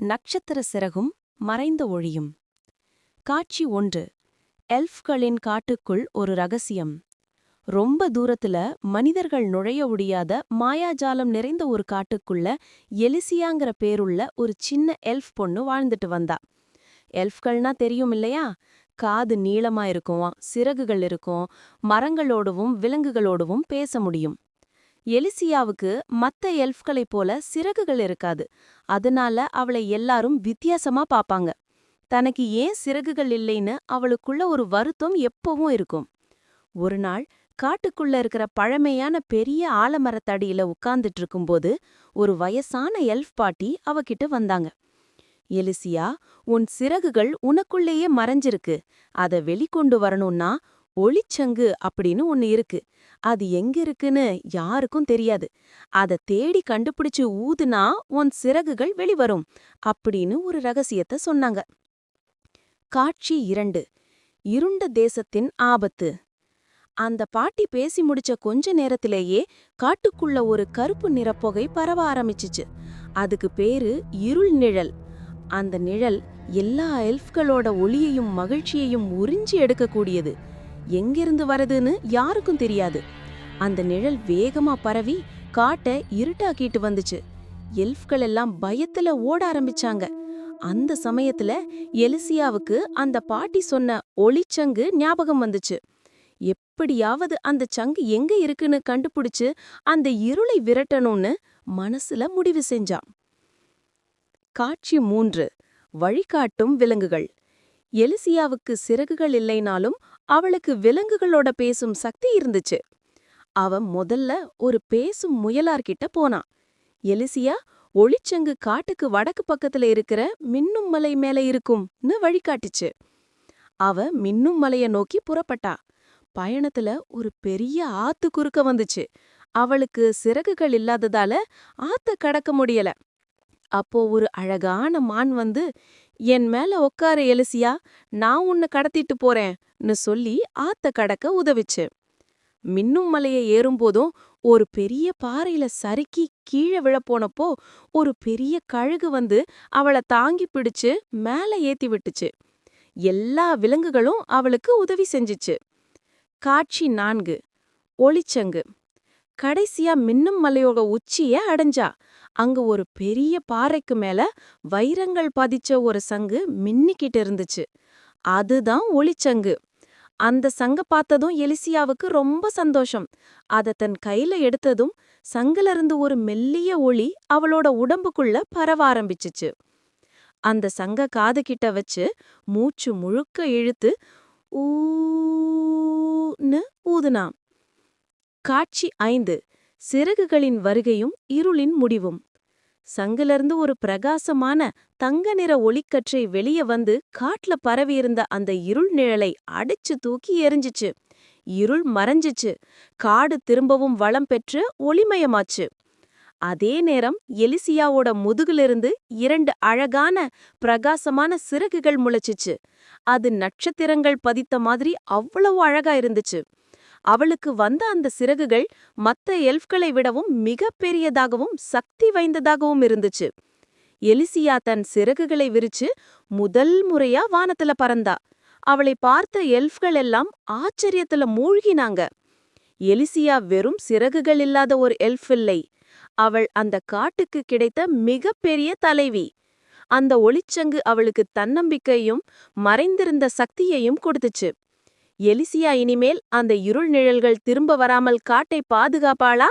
நட்சத்திர சிறகும் மறைந்த ஒழியும். காட்சி ஒன்று. எல்ஃப்களின் காட்டுக்குள் ஒரு ரகசியம். ரொம்ப தூரத்துல மனிதர்கள் நுழைய முடியாத மாயாஜாலம் நிறைந்த ஒரு காட்டுக்குள்ள எலிசியாங்கிற பேருள்ள ஒரு சின்ன எல்ஃப் பொண்ணு வாழ்ந்துட்டு வந்தா. எல்ஃப்கள்னா தெரியும் இல்லையா? காது நீளமா இருக்கும் சிறகுகள் இருக்கும் மரங்களோடவும் விலங்குகளோடவும் பேச முடியும். எலிசியாவுக்கு மத்த எல்ஃப்களைப் போல சிறகுகள் இருக்காது. அதனால அவளை எல்லாரும் வித்தியாசமா பாப்பாங்க. தனக்கு ஏன் சிறகுகள் இல்லைன்னு அவளுக்குள்ள ஒரு வருத்தம் எப்பவும் இருக்கும். ஒரு நாள் காட்டுக்குள்ள இருக்கிற பழமையான பெரிய ஆலமரத்தடியில உட்கார்ந்துட்டு இருக்கும்போது ஒரு வயசான எல்ஃப் பாட்டி அவகிட்ட வந்தாங்க. எலிசியா உன் சிறகுகள் உனக்குள்ளேயே மறைஞ்சிருக்கு. அத வெளிக்கொண்டு வரணும்னா ஒளிச்சங்கு அப்படின்னு ஒன்னு இருக்கு. அது எங்க இருக்குன்னு யாருக்கும் தெரியாது. அத தேடி கண்டுபிடிச்சு ஊதுனா உன் சிறகுகள் வெளிவரும் அப்படின்னு ஒரு ரகசியத்தை சொன்னாங்க. காட்சி இரண்டு இருண்ட தேசத்தின் ஆபத்து. அந்த பாட்டி பேசி முடிச்ச கொஞ்ச நேரத்திலேயே காட்டுக்குள்ள ஒரு கருப்பு நிறப்புகை பரவ ஆரம்பிச்சுச்சு. அதுக்கு பேரு இருள் நிழல். அந்த நிழல் எல்லா எல்ஃப்களோட ஒளியையும் மகிழ்ச்சியையும் உறிஞ்சி எடுக்கக்கூடியது. எங்கிருந்து வருதுன்னு யாருக்கும் தெரியாது. அந்த நிழல் வேகமா பரவி காட்டை இருட்டாக்கிட்டு வந்துச்சு. எல்ஃப்கள் எல்லாம் பயத்துல ஓட ஆரம்பிச்சாங்க. அந்த சமயத்துல எலிசியாவுக்கு அந்த பாட்டி சொன்ன ஒளிச்சங்கு ஞாபகம் வந்துச்சு. எப்படியாவது அந்த சங்கு எங்க இருக்குன்னு கண்டுபிடிச்சு அந்த இருளை விரட்டணும்னு மனசுல முடிவு செஞ்சான். காட்சி மூன்று. வழிகாட்டும் விலங்குகள். எலிசியாவுக்கு சிறகுகள் இல்லைனாலும் அவளுக்கு விலங்குகளோட பேசும் சக்தி இருந்துச்சு. அவ முதல்ல ஒரு பேசும் முயலார்கிட்ட போனான். எலிசியா ஒளிச்சங்கு காட்டுக்கு வடக்கு பக்கத்துல இருக்கிற மின்னும் மலை மேல இருக்கும்னு வழிகாட்டுச்சு. அவ மின்னும் மலைய நோக்கி புறப்பட்டா. பயணத்துல ஒரு பெரிய ஆத்து குறுக்க வந்துச்சு. அவளுக்கு சிறகுகள் இல்லாததால ஆத்த கடக்க முடியல. அப்போ ஒரு அழகான மான் வந்து என் மேல உக்கார எலிசியா நான் உன்னை கடத்திட்டு போறேன்னு சொல்லி ஆத்த கடக்க உதவிச்சு. மின்னும் மலையை ஏறும்போதும் ஒரு பெரிய பாறையில சறுக்கி கீழே விழப்போனப்போ ஒரு பெரிய கழுகு வந்து அவளை தாங்கி பிடிச்சு மேல ஏத்தி விட்டுச்சு. எல்லா விலங்குகளும் அவளுக்கு உதவி செஞ்சுச்சு. காட்சி நான்கு. ஒளிச்சங்கு. கடைசியா மின்னும் மலையோட உச்சிய அடைஞ்சா. அங்க ஒரு பெரிய பாறைக்கு மேல வைரங்கள் பதிச்ச ஒரு சங்கு மின்னிக்கிட்டு இருந்துச்சு. அதுதான் ஒளிச்சங்கு. அந்த சங்க பார்த்ததும் எலிசியாவுக்கு ரொம்ப சந்தோஷம். அத தன் கையில எடுத்ததும் சங்கிலிருந்து ஒரு மெல்லிய ஒளி அவளோட உடம்புக்குள்ள பரவ ஆரம்பிச்சுச்சு. அந்த சங்க காது கிட்ட வச்சு மூச்சு முழுக்க இழுத்து ஊன்னு ஊதுனான் காட்சி ஐந்து. சிறகுகளின் வருகையும் இருளின் முடிவும். சங்கிலிருந்து ஒரு பிரகாசமான தங்க நிற ஒளிக்கற்றை வெளிய வந்து காட்டுல பரவியிருந்த அந்த இருள் நிழலை அடிச்சு தூக்கி எரிஞ்சிச்சு இருள் மறைஞ்சிச்சு. காடு திரும்பவும் வளம் பெற்று ஒளிமயமாச்சு. அதே நேரம் எலிசியாவோட முதுகிலிருந்து இரண்டு அழகான பிரகாசமான சிறகுகள் முளைச்சிச்சு. அது நட்சத்திரங்கள் பதித்த மாதிரி அவ்வளவு அழகா இருந்துச்சு. அவளுக்கு வந்த அந்த சிறகுகள் மத்த எல்ஃப்களை விடவும் மிக பெரியதாகவும் சக்தி வாய்ந்ததாகவும் இருந்துச்சு. எலிசியா தன் சிறகுகளை விரிச்சு முதல் முறையா வானத்துல பறந்தா. அவளை பார்த்த எல்ஃப்கள் எல்லாம் ஆச்சரியத்துல மூழ்கினாங்க. எலிசியா வெறும் சிறகுகள் இல்லாத ஒரு எல்ஃப் இல்லை. அவள் அந்த காட்டுக்கு கிடைத்த மிகப்பெரிய தலைவி. அந்த ஒளிச்சங்கு அவளுக்கு தன்னம்பிக்கையும் மறைந்திருந்த சக்தியையும் கொடுத்துச்சு. எலிசியா இனிமேல் அந்த இருள் நிழல்கள் திரும்ப வராமல் காட்டை பாதுகாப்பாளா?